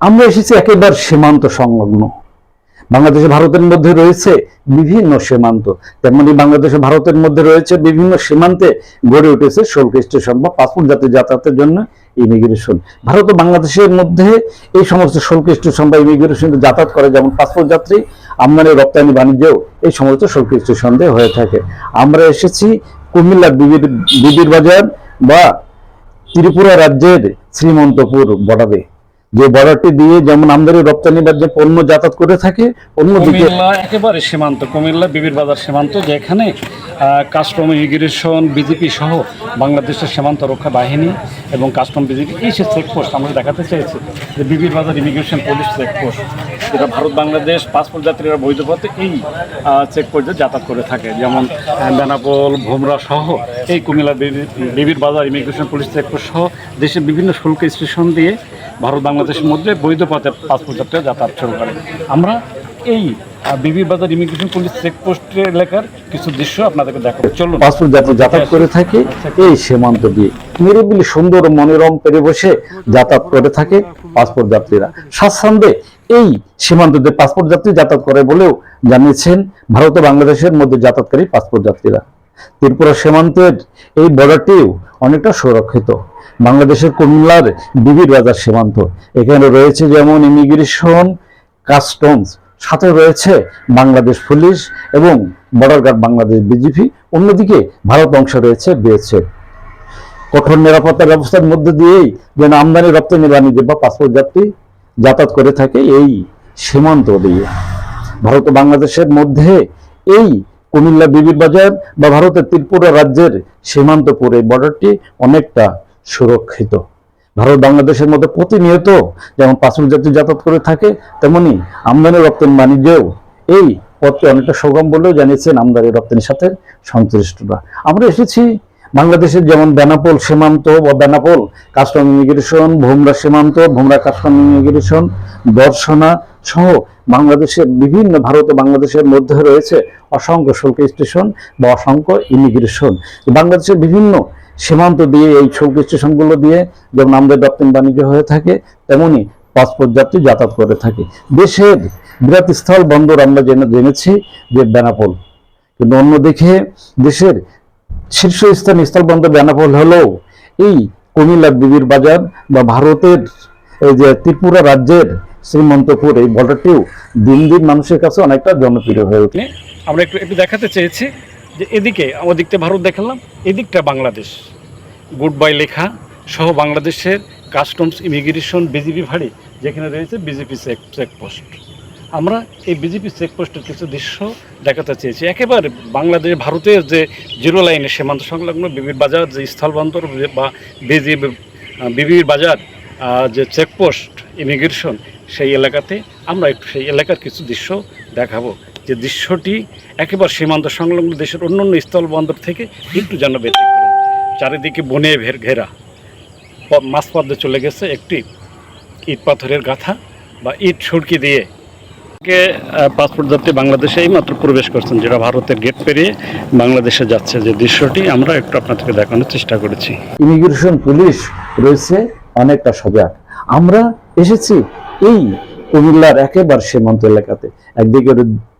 আমরা এসেছি একেবারে সীমান্ত সংলগ্ন। বাংলাদেশে, ভারতের মধ্যে রয়েছে বিভিন্ন সীমান্ত। তেমনি বাংলাদেশে, ভারতের মধ্যে রয়েছে বিভিন্ন সীমান্তে গড়ে উঠেছে শুল্ক স্টেশন বা পাসপোর্ট জাতীয় যাতায়াতের জন্য ইমিগ্রেশন ভারত ও বাংলাদেশের মধ্যে এই সমস্ত শুল্ক স্টেশন বা ইমিগ্রেশন যাতায়াত করে, যেমন পাসপোর্ট যাত্রী, আমদানি, রপ্তানি, বাণিজ্যও এই সমস্ত শুল্ক স্টেশন দিয়ে হয়ে থাকে। আমরা এসেছি কুমিল্লার বিবির বিবির বাজার বা ত্রিপুরা রাজ্যের শ্রীমন্তপুর বর্ডারে যে বর্ডারটি দিয়ে যেমন আমদানি রপ্তানি বা যে পণ্য যাতায়াত করে থাকে, অন্যদিকে একেবারে সীমান্ত, কুমিল্লা বিবির বাজার সীমান্ত, যেখানে কাস্টম ইমিগ্রেশন, বিজেপি সহ বাংলাদেশের সীমান্ত রক্ষা বাহিনী এবং কাস্টম বিজেপি, এই সে চেকপোস্ট আমরা দেখাতে চেয়েছি যে বিবির বাজার ইমিগ্রেশন পুলিশ চেকপোস্ট যেটা ভারত, বাংলাদেশ, পাসপোর্ট যাত্রীরা বৈধ পথে এই চেক পর্যায়ে যাতায়াত করে থাকে। যেমন, বেনাপোল, ভোমরা সহ এই কুমিল্লা বিবি- বিবির বাজার, ইমিগ্রেশন পুলিশ চেকপোস্ট সহ দেশের বিভিন্ন শুল্ক স্টেশন দিয়ে ভারত, বাংলাদেশের মধ্যে বৈধ পথে পাসপোর্ট যাত্রীরা যাতায়াত শুরু করে। আমরা এই বিবির বাজার ইমিগ্রেশন পুলিশ চেকপোস্টের এলাকার কিছু দৃশ্য আপনাদেরকে দেখাবো। চলুন। পাসপোর্ট যাত্রী যাতায়াত করে থাকে, এই সীমান্ত দিয়ে। নিরিবিলি সুন্দর মনোরম পরিবেশে যাতায়াত করে থাকে পাসপোর্ট যাত্রীরা। স্বাচ্ছন্দ্যে এই সীমান্ত দিয়ে পাসপোর্ট যাত্রী যাতায়াত করে বলেও জানিয়েছেন ভারত ও বাংলাদেশের মধ্যে যাতায়াতকারী পাসপোর্ট যাত্রীরা। ত্রিপুরা সীমান্তের এই বর্ডারটিও অনেকটা সুরক্ষিত। বাংলাদেশের কুমিল্লার বিবির বাজার সীমান্ত। এখানে রয়েছে যেমন ইমিগ্রেশন, কাস্টমস সাথে রয়েছে বাংলাদেশ পুলিশ এবং বর্ডার গার্ড বাংলাদেশ বিজিপি অন্যদিকে ভারত অংশে রয়েছে বিএসএফ। কঠোর নিরাপত্তা ব্যবস্থার মধ্যে দিয়েই যেন আমদানি, রপ্তানি, বাণিজ্য বা পাসপোর্ট যাত্রী যাতায়াত করে থাকে এই সীমান্ত দিয়ে। ভারত ও বাংলাদেশের মধ্যে এই কুমিল্লা বিবির বাজার বা ভারতের ত্রিপুরা রাজ্যের সীমান্তপুর এই বর্ডারটি অনেকটা সুরক্ষিত। ভারত বাংলাদেশের মধ্যে প্রতিনিয়ত যেমন পাসপোর্ট যাত্রী যাতায়াত করে থাকে, তেমনি আমদানি রপ্তানি বাণিজ্যেও এই পথটি অনেকটা সুগম বলেও জানিয়েছেন আমদানি রপ্তানির সাথে সংশ্লিষ্টরা। আমরা এসেছি বাংলাদেশের যেমন বেনাপোল সীমান্ত বা বেনাপোল কাস্টম ইমিগ্রেশন, ভোমরা সীমান্ত, ভোমরা কাস্টম ইমিগ্রেশন, দর্শনা সহ বাংলাদেশের বিভিন্ন ভারত ও বাংলাদেশের মধ্যে রয়েছে অসংখ্য শুল্ক স্টেশন বা অসংখ্য ইমিগ্রেশন। বাংলাদেশের বিভিন্ন সীমান্ত দিয়ে এই শুল্ক স্টেশনগুলো দিয়ে যেমন আমদানি রপ্তানি বাণিজ্য হয়ে থাকে, তেমনি পাসপোর্ট যাত্রী যাতায়াত করে থাকে। দেশের বিরাট স্থল বন্দর আমরা জেনে, জেনেছি যে বেনাপোল। কিন্তু অন্যদিকে দেশের শীর্ষস্থানীয় স্থলবন্দর বেনাপোল হলেও এই কুমিল্লার বিবির বাজার বা ভারতের এই যে ত্রিপুরা রাজ্যের শ্রীমন্তপুর, এই বর্ডারটিও দিন দিন মানুষের কাছে অনেকটা জনপ্রিয় হয়ে ওঠে আমরা একটু একটু দেখাতে চেয়েছি। যে এদিকে আমার দিকটা ভারত দেখালাম, এদিকটা বাংলাদেশ। গুড বাই লেখা সহ বাংলাদেশের কাস্টমস ইমিগ্রেশন বিজেপি ফাঁড়ি যেখানে রয়েছে বিজেপি চেক চেকপোস্ট। আমরা এই বিজেপি চেকপোস্টের কিছু দৃশ্য দেখাতে চেয়েছি। একেবারে বাংলাদেশ, ভারতের যে জিরো লাইনে সীমান্ত সংলগ্ন বিবির বাজার, যে স্থলবন্দর বা বিজিবি বিবির বাজার যে চেকপোস্ট ইমিগ্রেশন, সেই এলাকাতে আমরা একটু সেই এলাকার কিছু দৃশ্য দেখাবো। যে দৃশ্যটি একেবারে সীমান্ত সংলগ্ন দেশের অন্য অন্য স্থলবন্দর থেকে একটু যেন ব্যতিক্রম। চারিদিকে বনে ভের ঘেরা। মাঝপথে চলে গেছে একটি ইট পাথরের গাথা বা ইট সুরকি দিয়ে। কে পাসপোর্ট যাত্রী বাংলাদেশে এই মাত্র প্রবেশ করছেন, যেটা ভারতের গেট পেরিয়ে বাংলাদেশে যাচ্ছে। যে দৃশ্যটি আমরা একটু আপনাদেরকে দেখানোর চেষ্টা করেছি। ইমিগ্রেশন পুলিশ রয়েছে অনেকটা সজাগ। আমরা এসেছি এই কুমিল্লার একেবারে সীমান্ত এলাকাতে। একদিকে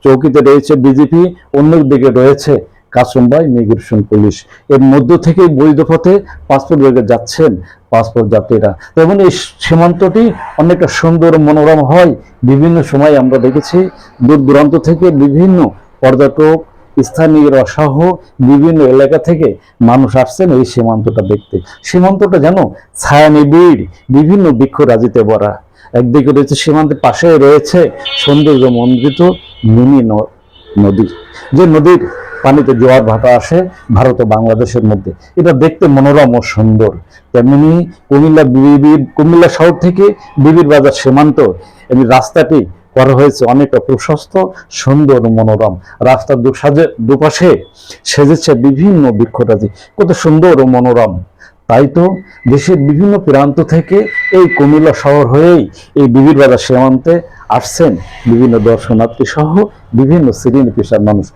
চৌকিতে রয়েছে বিজেপি অন্যদিকে রয়েছে কাসুম্বা ইমিগ্রেশন পুলিশ। এর মধ্য থেকে বৈধ পথে পাসপোর্ট বেগে যাচ্ছেন পাসপোর্ট যাত্রীরা। তেমন এই সীমান্তটি অনেকটা সুন্দর মনোরম হয়। বিভিন্ন সময় আমরা দেখেছি দূর দূরান্ত থেকে বিভিন্ন পর্যটক, স্থানীয়রা সহ বিভিন্ন এলাকা থেকে মানুষ আসছেন এই সীমান্তটা দেখতে। সীমান্তটা যেন ছায়া নিবিড় বিভিন্ন বৃক্ষরাজিতে ভরা। একদিকে রয়েছে সীমান্তের পাশে রয়েছে সৌন্দর্য মন্ডিত মিনি নদী, যে নদীর পানিতে জোয়ার ভাটা আসে ভারত ও বাংলাদেশের মধ্যে। এটা দেখতে মনোরম ও সুন্দর। তেমনি কুমিল্লা বিবির কুমিল্লা শহর থেকে বিবির বাজার সীমান্ত, এই রাস্তাটি করা হয়েছে অনেকটা প্রশস্ত, সুন্দর মনোরম। রাস্তার দুপাশে সেজেছে বিভিন্ন বৃক্ষরাজি। কত সুন্দর ও মনোরম। তাই তো দেশের বিভিন্ন প্রান্ত থেকে এই কুমিল্লা শহর হয়েই এই বিবির বাজার সীমান্তে আসছেন বিভিন্ন দর্শনার্থী সহ বিভিন্ন শ্রেণি পেশার মানুষ।